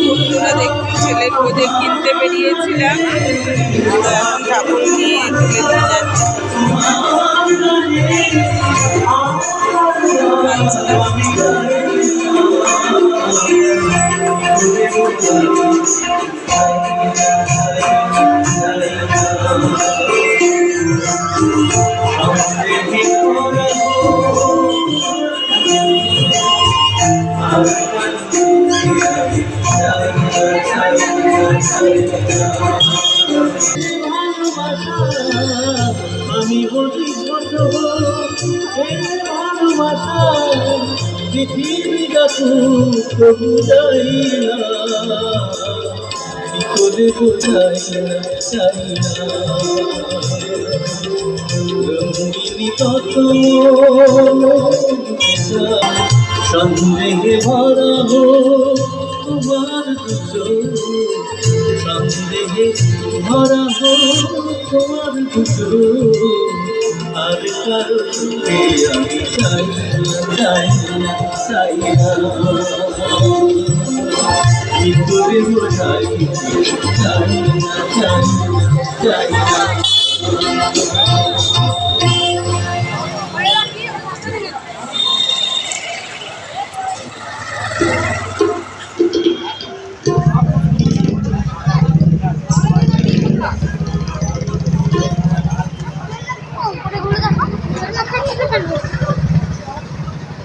বন্ধুরা দেখুন ছেলের পুজো কিনতে বেরিয়েছিলাম। তো এখন ঠাকুর নিয়ে তুলে দিয়ে যাচ্ছে। বাচ্চারা আমি বলি ছোট ভালোবাসা পৃথিবী প্রভু যাই করে বোঝাই সন্দেহে ভরা তোমার সন্দেহে ভরা হো তোমার দুচো আর কারও আমি চাই চাই চাই কি করে না চাই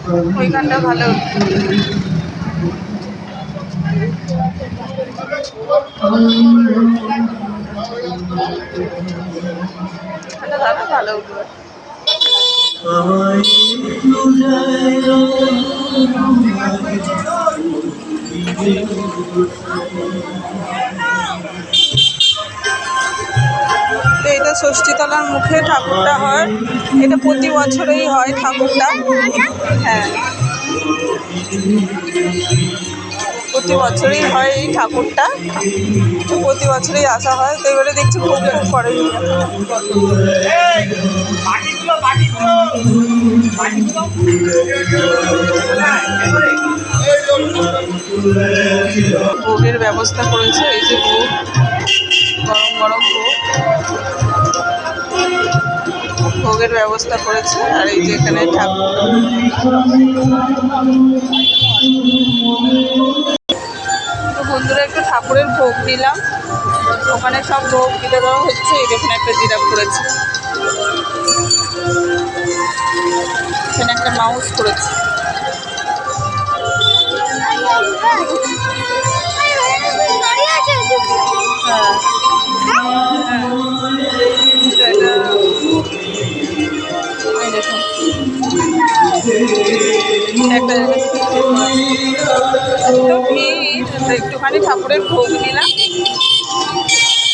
ওই গানটা ভালো দাদা ভালো। উঠবে একটু ষষ্ঠীতলার মুখে ঠাকুরটা হয়। এটা প্রতি বছরেই হয় ঠাকুরটা। হ্যাঁ। প্রতি বছরই হয় এই ঠাকুরটা। প্রতি বছরই আসা হয়। তো এবারে দেখছি খুব করে ভোগের ব্যবস্থা করেছে। এই যে ভোগ, গরম গরম ভোগ। ভোগের ব্যবস্থা করেছে, আর এই যে এখানে ঠাকুর। বন্ধুরা, একটু ঠাকুরের ভোগ নিলাম। ওখানে সব ভোগ দিতে দেওয়া হচ্ছে, এই একটা জিরাপ করেছে এখানে একটা মাউস করেছে একটা একটুখানি ঠাকুরের ভোগ নিলাম।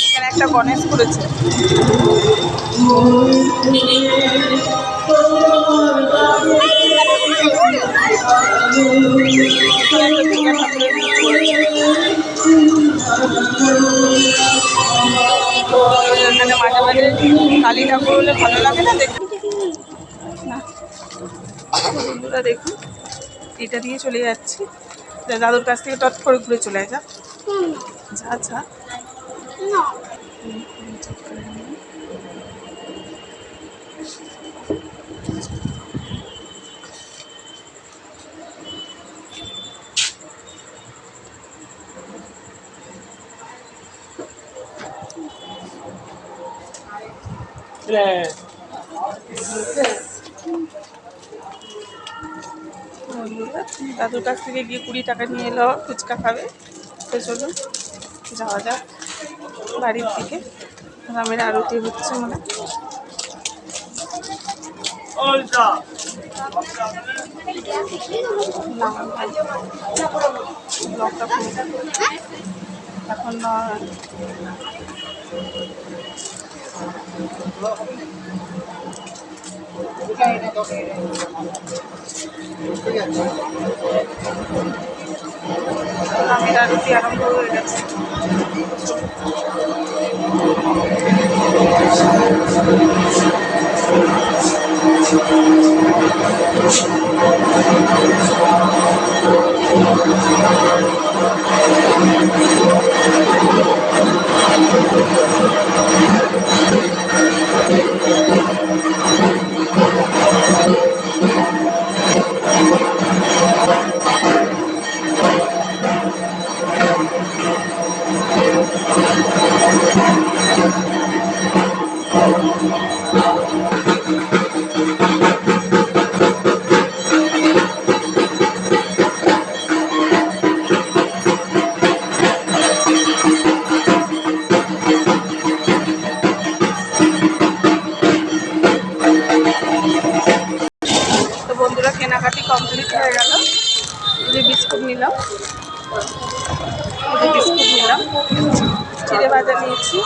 এখানে একটা গণেশ করেছে। এখানে মাঝে মাঝে কালী ঠাকুর হলে ভালো লাগে না দেখুন না। বন্ধুরা দেখুন, এটা দিয়ে চলে যাচ্ছি। দাদুর কাছ থেকে টট করে ঘুরে চলে যা। যা যা। দাদুর কাছ থেকে গিয়ে কুড়ি টাকা নিয়ে এলো, ফুচকা খাবে। তো চলুন, যাওয়া যাক বাড়ির দিকে। রামের আরতি হচ্ছে মনে। এখন নয়। রামের আরম্ভ হয়ে গেছে Thank কেনাকাটি কমপ্লিট হয়ে গেল। যে বিস্কুট নিলাম। ভাজা নিয়েছি।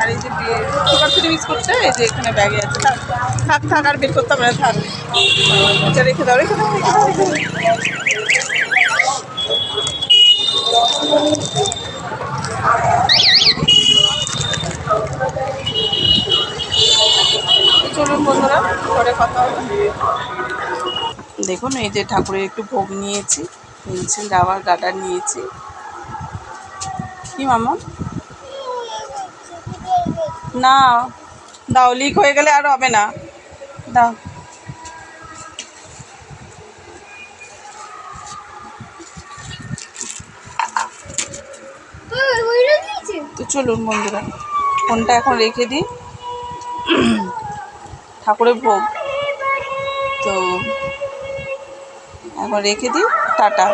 আর এই যে এই যে এখানে ব্যাগে আছে। থাক থাক আর বের রেখে দাও চলুন পরে কথা হবে। দেখুন, এই যে ঠাকুরের একটু ভোগ নিয়েছি নিয়েছি রাবার গাডার নিয়েছি। কি মামা? না, দাও লিক হয়ে গেলে আর হবে না। দাও। তো চলুন বন্ধুরা, ফোনটা এখন রেখে দিই। ঠাকুরের ভোগ। তো এখন রেখে দিই, টাটা।